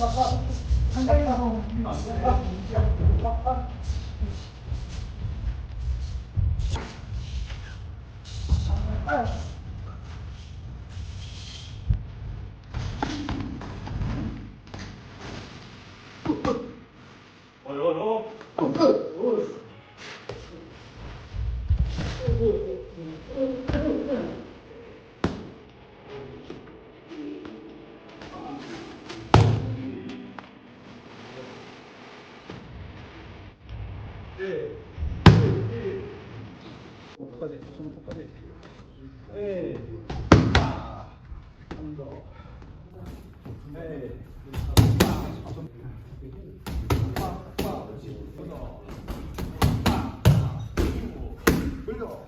어, 어, 어. 끝까지 손 끝까지 에 한더 에 끌려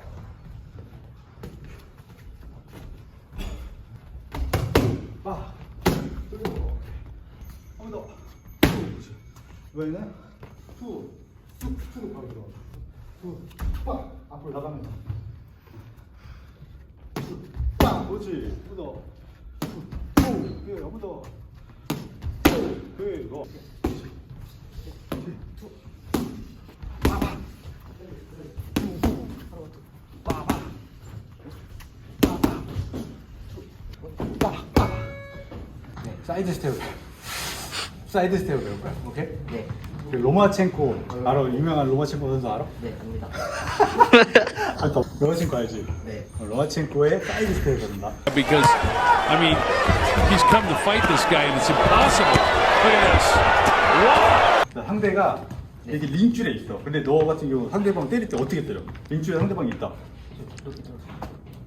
빠 끌려 한번 더 이번에는 툭툭툭 바로 들어 툭 빡 앞으로 나가면서 툭빡 그렇지 한번 더 툭, 그래 한번 더 툭, 그래 너 사이드 스텝 사이드 스텝 배울 거야. 오케이? 네, 그 로마첸코 알아? 유명한 로마첸코 선수 알아? 네, 갑니다. 아, 더 로마첸코 알지? 네. 어, 로마첸코의 사이드 스텝을 배운다 because I mean he's come to fight this guy and it's impossible. Look at this. 자, 상대가 이렇게 링줄에 있어 근데 너 같은 경우 상대방 때릴 때 어떻게 때려? 링줄에 상대방이 있다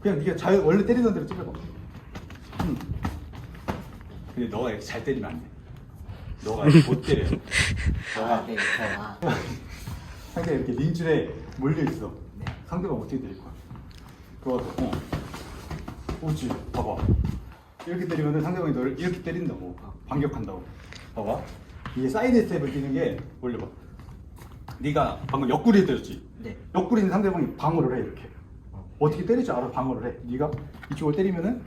그냥 네가 잘 원래 때리던 대로 찔러봐 음. 근데 너가 이렇게 잘 때리면 안 돼 너가 못 때려 너가 아, 네, 저, 아, 상대가 이렇게 링줄에 몰려 있어. 네. 상대방 어떻게 때릴 거야? 그거 어. 오지. 봐봐. 이렇게 때리면 상대방이 너를 이렇게 때린다고. 반격한다고. 봐봐. 이게 사이드 스텝을 뛰는 게 올려봐. 네가 방금 옆구리에 때렸지. 네. 옆구리는 상대방이 방어를 해 이렇게. 어떻게 때릴 줄 알아 방어를 해. 네가 이쪽을 때리면은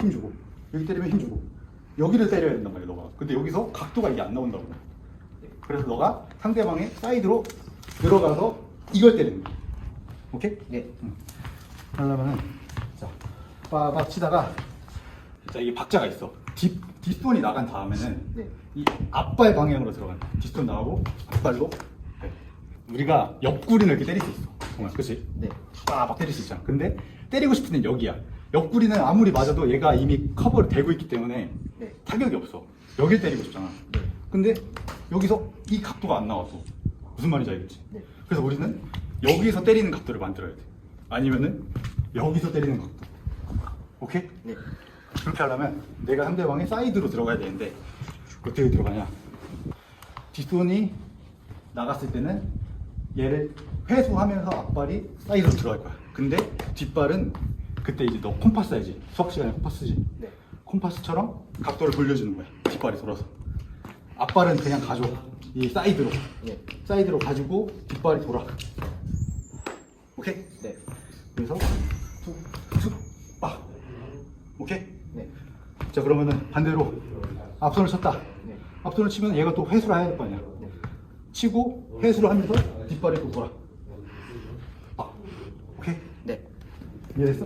힘 주고 여기 때리면 힘 주고 여기를 때려야 된단 말이야 너가. 근데 여기서 각도가 이게 안 나온다고. 그래서 너가 상대방의 사이드로 들어가서 이걸 때리는 거야. 오케이? 네, 응. 하려면은 자 빠박 치다가 자 이게 박자가 있어. 뒷 뒷손이 나간 다음에는 네. 이 앞발 방향으로 들어간다. 뒷손 나가고 앞발로. 네. 우리가 옆구리를 이렇게 때릴 수 있어. 정말 그렇지? 네. 빠박 때릴 수 있잖아. 근데 때리고 싶은 데는 여기야. 옆구리는 아무리 맞아도 얘가 이미 커버를 되고 있기 때문에 네. 타격이 없어. 여길 때리고 싶잖아. 네. 근데 여기서 이 각도가 안 나와서 무슨 말인지 알겠지? 네. 그래서 우리는 여기서 때리는 각도를 만들어야 돼. 아니면은 여기서 때리는 각도. 오케이? 네, 그렇게 하려면 내가 상대방의 사이드로 들어가야 되는데 어떻게 들어가냐? 뒷손이 나갔을 때는 얘를 회수하면서 앞발이 사이드로 들어갈 거야. 근데 뒷발은 그때 이제 너 콤파스 알지? 수학 시간에 콤파스지? 네. 콤파스처럼 각도를 돌려주는 거야. 뒷발이 돌아서. 앞발은 그냥 가져. 이 사이드로. 네. 사이드로 가지고 뒷발이 돌아. 오케이? 네, 그래서 툭, 툭, 빡. 오케이? 네, 자 그러면은 반대로 앞손을 쳤다. 네. 앞손을 치면 얘가 또 회수를 해야 될 거 아니야. 네. 치고 회수를 하면서 뒷발이 또 돌아. 빡. 오케이? 네, 이해됐어?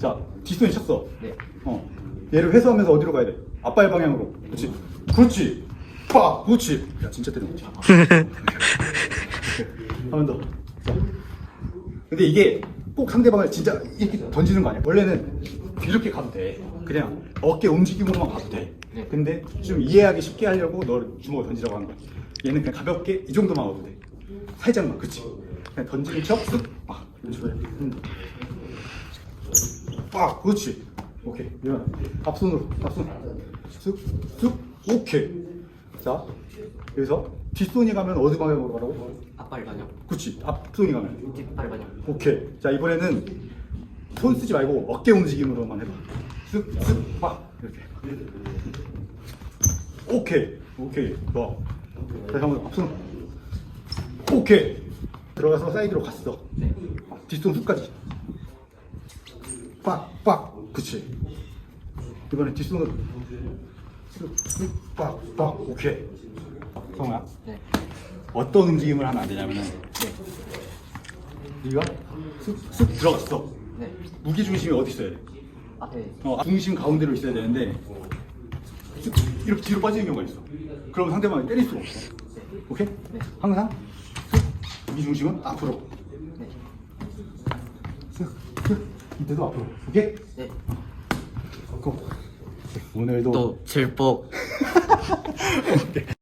네, 자 뒷손이 쳤어. 네. 어. 얘를 회수하면서 어디로 가야 돼? 앞발 방향으로. 그렇지. 그렇지. 빡. 그렇지. 야 진짜 때리는 거지. 한번 더. 자. 근데 이게 꼭 상대방을 진짜 이렇게 던지는 거 아니야. 원래는 이렇게 가도 돼. 그냥 어깨 움직임으로만 가도 돼. 네. 근데 좀 이해하기 쉽게 하려고 너를 주먹을 던지라고 하는 거야. 얘는 그냥 가볍게 이 정도만 와도 돼. 살짝만. 그치. 그냥 던지는 척, 쓱, 빡. 이런 식으로 해. 음. 빡. 그렇지. 오케이. 일어나. 앞손으로. 앞손. 쓱, 쓱. 오케이. 자. 여기서 뒷손이 가면 어디 방향으로 가라고? 앞발 반영, 그렇지. 앞손이 가면. 뒷발 반영. 오케이. 자 이번에는 손 쓰지 말고 어깨 움직임으로만 해봐. 쓱, 쓱, 빡 이렇게. 오케이. 오케이. 좋아. 다시 한번 앞손. 오케이. 들어가서 사이드로 갔어. 네, 뒷손 훅까지. 빡, 빡. 그치. 이번엔 뒷손으로. 쓱쓱빡빡 오케이 성우야 네. 어떤 움직임을 하면 안 되냐면은 네. 네가 쓱 쓱 들어갔어 네. 무게 중심이 어디 있어야 돼? 앞에. 어, 중심 가운데로 있어야 되는데 쓱 이렇게 뒤로 빠지는 경우가 있어 그러면 상대방이 때릴 수가 없어 오케이? 네. 항상 쓱 무게 중심은 앞으로 네. 쓱쓱 이때도 앞으로 오케이? 네. 고 오늘도 또 질복. 오케이.